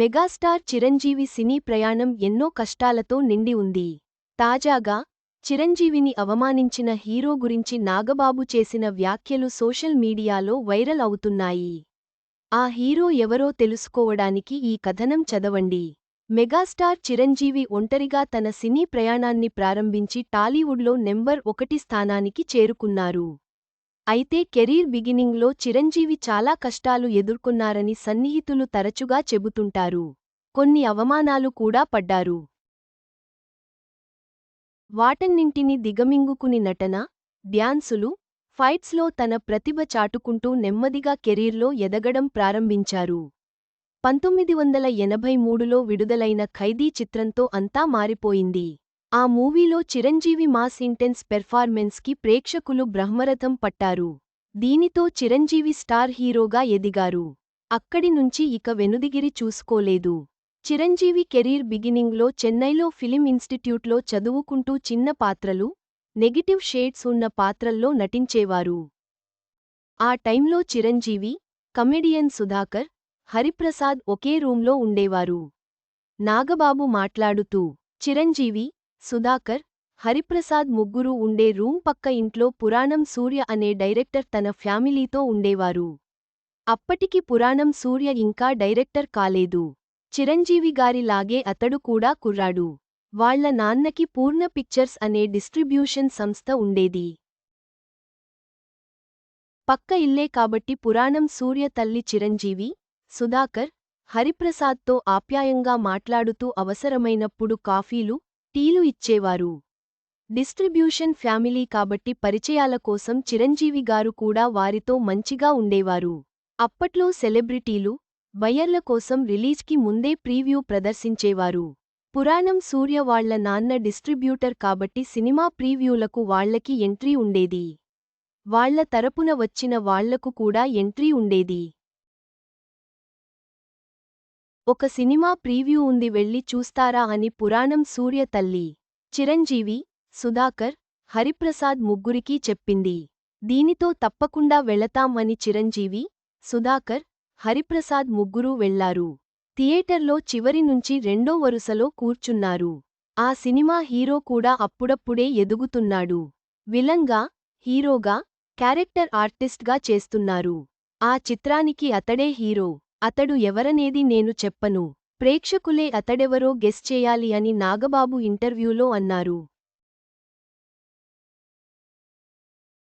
Megastar Chiranjeevi సినీ ప్రయాణం ఎన్నో కష్టాలతో నిండి ఉంది. తాజాగా చిరంజీవిని అవమానించిన హీరో గురించి నాగబాబు చేసిన వ్యాఖ్యలు సోషల్ మీడియాలో వైరల్ అవుతున్నాయి. ఆ హీరో ఎవరో తెలుసుకోవడానికి ఈ కథనం చదవండి. మెగాస్టార్ చిరంజీవి ఒంటరిగా తన సినీ ప్రయాణాన్ని ప్రారంభించి టాలీవుడ్లో నెంబర్ ఒకటి స్థానానికి చేరుకున్నారు. అయితే కెరీర్ బిగినింగ్లో చిరంజీవి చాలా కష్టాలు ఎదుర్కొన్నారని సన్నిహితులు తరచుగా చెబుతుంటారు. కొన్ని అవమానాలు కూడా పడ్డారు. వాటన్నింటిని దిగమింగుకుని నటన డ్యాన్సులు ఫైట్స్లో తన ప్రతిభ చాటుకుంటూ నెమ్మదిగా కెరీర్లో ఎదగడం ప్రారంభించారు. పంతొమ్మిది వందల ఎనభై మూడులో విడుదలైన ఖైదీ చిత్రంతో అంతా మారిపోయింది. ఆ మూవీలో చిరంజీవి మాస్ ఇంటెన్స్ పెర్ఫార్మెన్స్కి ప్రేక్షకులు బ్రహ్మరథం పట్టారు. దీనితో చిరంజీవి స్టార్ హీరోగా ఎదిగారు. అక్కడి నుంచి ఇక వెనుదిగిరి చూసుకోలేదు. చిరంజీవి కెరీర్ బిగినింగ్లో చెన్నైలో ఫిలిం ఇన్స్టిట్యూట్లో చదువుకుంటూ చిన్న పాత్రలు నెగిటివ్ షేడ్స్ ఉన్న పాత్రల్లో నటించేవారు. ఆ టైంలో చిరంజీవి కమెడియన్ సుధాకర్ హరిప్రసాద్ ఒకే రూంలో ఉండేవారు. నాగబాబు మాట్లాడుతూ చిరంజీవి సుధాకర్ హరిప్రసాద్ ముగ్గురు ఉండే రూమ్ పక్క ఇంట్లో పురాణం సూర్య అనే డైరెక్టర్ తన ఫ్యామిలీతో ఉండేవారు. అప్పటికి పురాణం సూర్య ఇంకా డైరెక్టర్ కాలేదు. చిరంజీవి గారిలాగే అతడు కూడా కుర్రాడు. వాళ్ళ నాన్నకి పూర్ణ పిక్చర్స్ అనే డిస్ట్రిబ్యూషన్ సంస్థ ఉండేది. పక్క ఇల్లే కాబట్టి పురాణం సూర్య తల్లి చిరంజీవి సుధాకర్ హరిప్రసాద్తో ఆప్యాయంగా మాట్లాడుతూ అవసరమైనప్పుడు కాఫీలు టీలు ఇచ్చేవారు. డిస్ట్రిబ్యూషన్ ఫ్యామిలీ కాబట్టి పరిచయాల కోసం చిరంజీవి గారు కూడా వారితో మంచిగా ఉండేవారు. అప్పట్లో సెలబ్రిటీలు బయర్ల కోసం రిలీజ్కి ముందే ప్రీవ్యూ ప్రదర్శించేవారు. పురాణం సూర్య వాళ్ళ నాన్న డిస్ట్రిబ్యూటర్ కాబట్టి సినిమా ప్రీవ్యూలకు వాళ్ళకి ఎంట్రీ ఉండేది. వాళ్ళ తరపున వచ్చిన వాళ్ళకు కూడా ఎంట్రీ ఉండేది. ఒక సినిమా ప్రీవ్యూ ఉంది వెళ్ళి చూస్తారా అని పురాణం సూర్య తల్లి చిరంజీవి సుధాకర్ హరిప్రసాద్ ముగ్గురికీ చెప్పింది. దీనితో తప్పకుండా వెళతాం అని చిరంజీవి సుధాకర్ హరిప్రసాద్ ముగ్గురూ వెళ్ళారు. థియేటర్లో చివరి నుంచి రెండో వరుసలో కూర్చున్నారు. ఆ సినిమా హీరో కూడా అప్పుడప్పుడే ఎదుగుతున్నాడు. విలంగా హీరోగా క్యారెక్టర్ ఆర్టిస్ట్గా చేస్తున్నారు. ఆ చిత్రానికి అతడే హీరో. అతడు ఎవరనేది నేను చెప్పను. ప్రేక్షకులే అతడెవరో గెస్ చేయాలి అని నాగబాబు ఇంటర్వ్యూలో అన్నారు.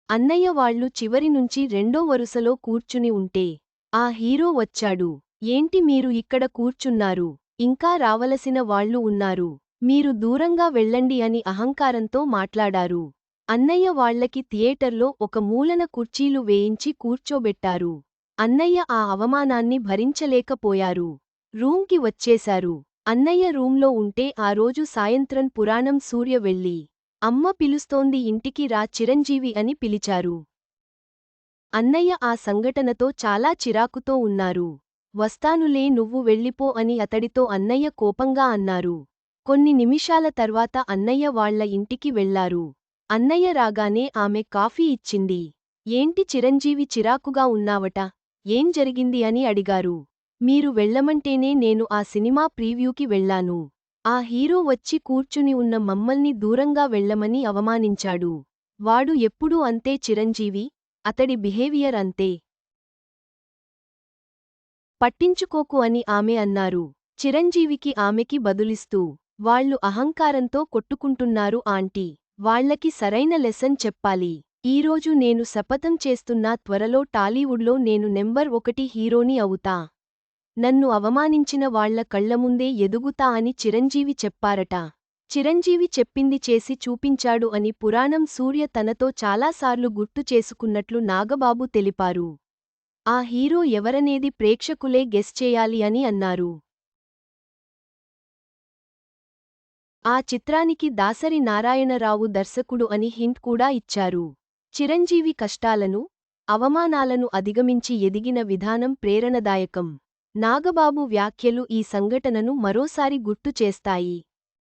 అన్నయ్య వాళ్ళు చివరి నుంచి రెండో వరుసలో కూర్చుని ఉంటే ఆ హీరో వచ్చాడు. ఏంటి మీరు ఇక్కడ కూర్చున్నారు? ఇంకా రావలసిన వాళ్ళు ఉన్నారు. మీరు దూరంగా వెళ్ళండి అని అహంకారంతో మాట్లాడారు. అన్నయ్య వాళ్ళకి థియేటర్లో ఒక మూలన కుర్చీలు వేయించి కూర్చోబెట్టారు. అన్నయ్య ఆ అవమానాన్ని భరించలేకపోయారు. రూంకి వచ్చేశారు. అన్నయ్య రూంలో ఉంటే ఆ రోజు సాయంత్రం పురాణం సూర్య వెళ్ళి అమ్మ పిలుస్తోంది ఇంటికి రా చిరంజీవి అని పిలిచారు. అన్నయ్య ఆ సంఘటనతో చాలా చిరాకుతో ఉన్నారు. వస్తానులే నువ్వు వెళ్ళిపో అని అతడితో అన్నయ్య కోపంగా అన్నారు. కొన్ని నిమిషాల తర్వాత అన్నయ్య వాళ్ళ ఇంటికి వెళ్ళారు అన్నయ్య రాగానే ఆమె కాఫీ ఇచ్చింది. ఏంటి చిరంజీవి చిరాకుగా ఉన్నావట? ఏం జరిగింది అని అడిగారు. మీరు వెళ్ళమంటేనే నేను ఆ సినిమా ప్రీవ్యూకి వెళ్ళాను ఆ హీరో వచ్చి కూర్చుని ఉన్న మమ్మల్ని దూరంగా వెళ్ళమని అవమానించాడు. వాడు ఎప్పుడూ అంతే చిరంజీవి అతడి బిహేవియర్ అంతే. పట్టించుకోకు అని ఆమె అన్నారు. చిరంజీవికి ఆమెకి బదులిస్తూ వాళ్ళు అహంకారంతో కొట్టుకుంటున్నారు ఆంటీ. వాళ్ళకి సరైన లెసన్ చెప్పాలి. ఈరోజు నేను శపథం చేస్తున్నా త్వరలో టాలీవుడ్లో నేను నెంబర్ ఒకటి హీరోని అవుతా. నన్ను అవమానించిన వాళ్ళ కళ్ళముందే ఎదుగుతా అని చిరంజీవి చెప్పారట. చిరంజీవి చెప్పింది చేసి చూపించాడు అని పురాణం సూర్య తనతో చాలాసార్లు గుర్తు చేసుకున్నట్లు నాగబాబు తెలిపారు. ఆ హీరో ఎవరనేది ప్రేక్షకులే గెస్ చేయాలి అని అన్నారు. ఆ చిత్రానికి దాసరి నారాయణరావు దర్శకుడు అని హింట్ కూడా ఇచ్చారు. చిరంజీవి కష్టాలను అవమానాలను అధిగమించి ఎదిగిన విధానం ప్రేరణదాయకం. నాగబాబు వ్యాఖ్యలు ఈ సంఘటనను మరోసారి గుర్తు చేస్తాయి.